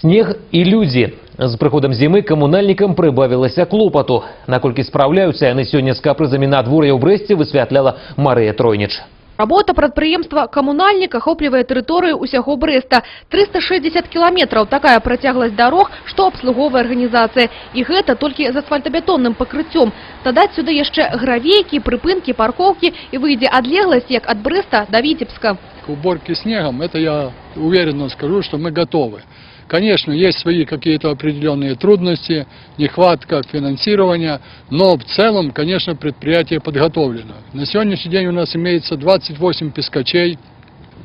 Снег і людзі. З прыходам зімы камунальнікам прыбавілася клопату. Наколькі спраўляюцца яны сёння з капрызамі надвор'я ў Брэсце, высвятляла Марыя Тройніч. Работа прадпрыемства «Камунальнік» ахоплівае тэрыторыю ўсяго Брэста. 360 кіламетраў – такая працягласць дарог, што абслуговая арганізацыя. І гэта толькі з асфальтабетонным пакрыццём. Дадаць сюды яшчэ гравейкі, прыпынкі, паркоўкі і выйдзе адлегласць як ад Брэста да Віцебска. к уборке снегом, это я уверенно скажу, что мы готовы. Конечно, есть свои какие-то определенные трудности, нехватка финансирования, но в целом, конечно, предприятие подготовлено. На сегодняшний день у нас имеется 28 пескачей,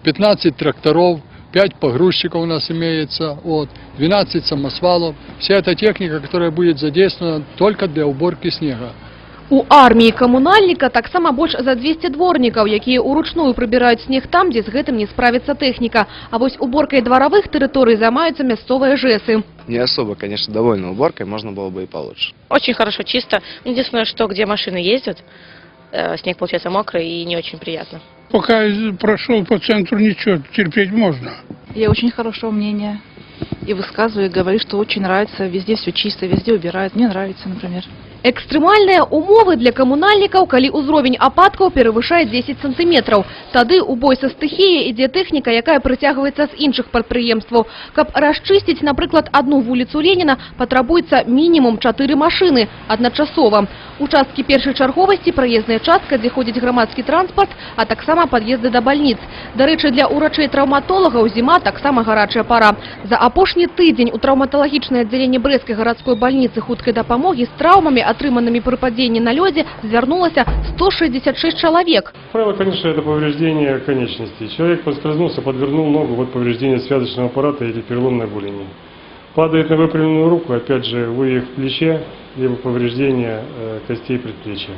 15 тракторов, 5 погрузчиков у нас имеется, вот, 12 самосвалов. Вся эта техника, которая будет задействована только для уборки снега. У арміі камунальніка таксама больш за 200 дворнікаў, якія ўручную прыбіраюць снег там, дзе з гэтым не справіцца тэхніка. А вось уборкай дваравых тэрыторый займаюцца мясцовыя жэсы. Не особо, конечно, довольны уборкой, можно было бы и получше. Очень хорошо, чисто. Единственное, что где машины ездят, э, снег получается мокрый и не очень приятно. Пока прошел по центру, ничего, терпеть можно. Я очень хорошего мнения. И высказываю, и говорю, что очень нравится. Везде все чисто, везде убирают. Мне нравится, например. Экстрэмальныя умовы для камунальнікаў, калі ўзровень ападкаў перавышае 10 сантыметраў. Тады ў бой са стыхіяй ідзе тэхніка, якая прыцягваецца з іншых прадпрыемстваў. Каб расчысціць, напрыклад, адну вуліцу Леніна, патрабуецца мінімум 4 машыны адначасова. Участкі першай чарговасці, праезная частка, дзе ходзіць грамадскі транспарт, а таксама пад'езды да бальніц. Дарэчы, для урачэй-траўматолагаў зіма таксама гарачая пара. За апошні тыдзень у траўматалагічнае аддзяленне Брэскай гарадской бальніцы хуткай дапамогі з траўмамі, атрыманымі пры падзенні на лёдзе, звярнулася 166 чалавек. Правило, конечно, это повреждение конечностей. Человек поскользнулся, подвернул ногу, вот повреждение связочного аппарата или переломное голени. Падает на выпрямленную руку, опять же, вывих в плече, либо повреждение э, костей предплечья.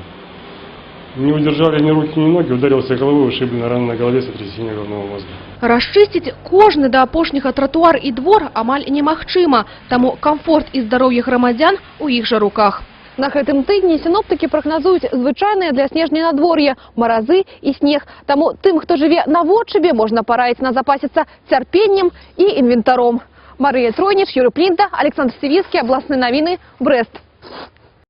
Не удержали ни руки, ни ноги, ударился головой, ушиблена рана на голове, сотрясение головного мозга. Расчысціць кожны да апошняга тратуар і двор амаль немагчыма, таму камфорт і здароўе грамадзян у іх жа руках. На гэтым тыдні сіноптыкі прагназуюць звычайныя для снежня надвор'е, маразы і снег. Таму тым, хто жыве на вотчыбе, можна параіць назапасіцца цярпеннем і інвентаром. Марыя Тройніч, Юрый Плінта, Александр Сівіцкі, абласны навіны, Брэст.